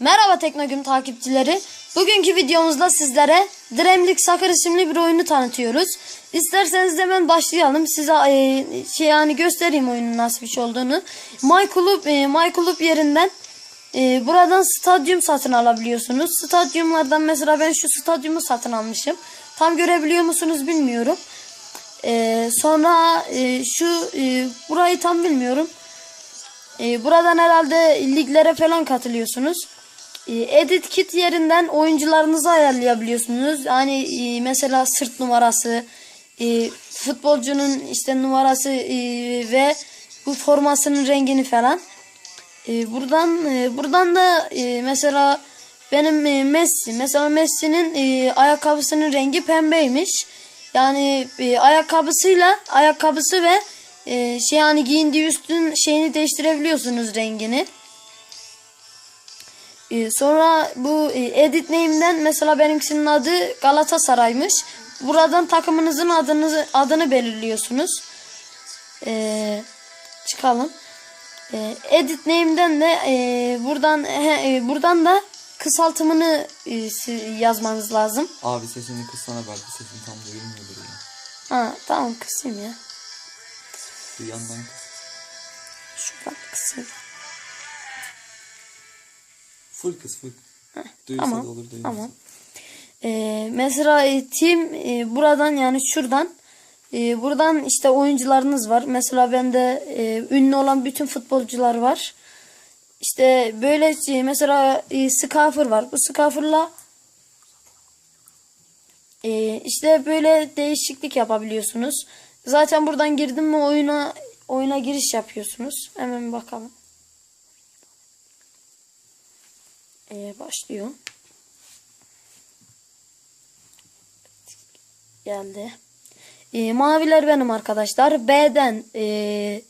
Merhaba Teknogüm takipçileri. Bugünkü videomuzda sizlere Dremlik Sakır isimli bir oyunu tanıtıyoruz. İsterseniz hemen başlayalım. Size e, şey yani göstereyim oyunun nasıl bir şey olduğunu. My Club, e, My yerinden e, buradan stadyum satın alabiliyorsunuz. Stadyumlardan mesela ben şu stadyumu satın almışım. Tam görebiliyor musunuz bilmiyorum. E, sonra e, şu e, burayı tam bilmiyorum. E, buradan herhalde liglere falan katılıyorsunuz. E, edit kit yerinden oyuncularınızı ayarlayabiliyorsunuz. Yani e, mesela sırt numarası, e, futbolcunun işte numarası e, ve bu formasının rengini falan. Buradan buradan da mesela benim Messi mesela Messi'nin ayakkabısının rengi pembeymiş. Yani ayakkabısıyla ayakkabısı ve şey yani giyindiği üstün şeyini değiştirebiliyorsunuz rengini. E, sonra bu e, edit name'den mesela benimkisinin adı Galatasaray'mış. Buradan takımınızın adını adını belirliyorsunuz. E, çıkalım. E, edit name'den de e, buradan he, e, buradan da kısaltımını e, yazmanız lazım. Abi sesini kıssana belki sesin tam duyulmuyordur ya. Ha tamam kısayım ya. Bir yandan kıs. Şuradan kısayım. Full kıs full. Duyulsa tamam, da olur duyulmasa. tamam. Ee, mesela team e, buradan yani şuradan e, buradan işte oyuncularınız var. Mesela bende e, ünlü olan bütün futbolcular var. İşte böyle e, mesela e, Skafer var. Bu Skafer'la e, işte böyle değişiklik yapabiliyorsunuz. Zaten buradan girdim mi oyuna oyuna giriş yapıyorsunuz. Hemen bakalım. E, başlıyor. geldi. E, maviler benim arkadaşlar. B'den e,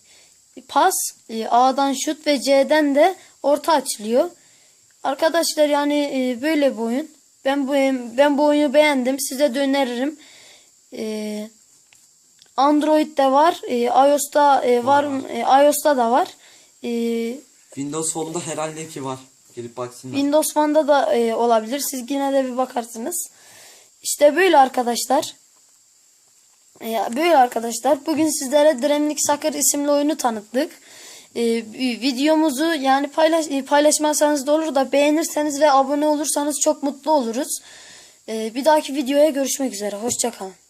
pas, e, A'dan şut ve C'den de orta açılıyor. Arkadaşlar yani e, böyle bir oyun. Ben bu ben bu oyunu beğendim. Size de öneririm. E, Android'de var, e, iOS'ta e, var, e, iOS'ta da var. E, Windows Phone'da herhalde ki var. Gelip baksınlar. Windows One'da da e, olabilir. Siz yine de bir bakarsınız. İşte böyle arkadaşlar. E, böyle arkadaşlar. Bugün sizlere Dremlik Soccer isimli oyunu tanıttık. E, videomuzu yani paylaş, e, paylaşmazsanız da olur da beğenirseniz ve abone olursanız çok mutlu oluruz. E, bir dahaki videoya görüşmek üzere. Hoşçakalın.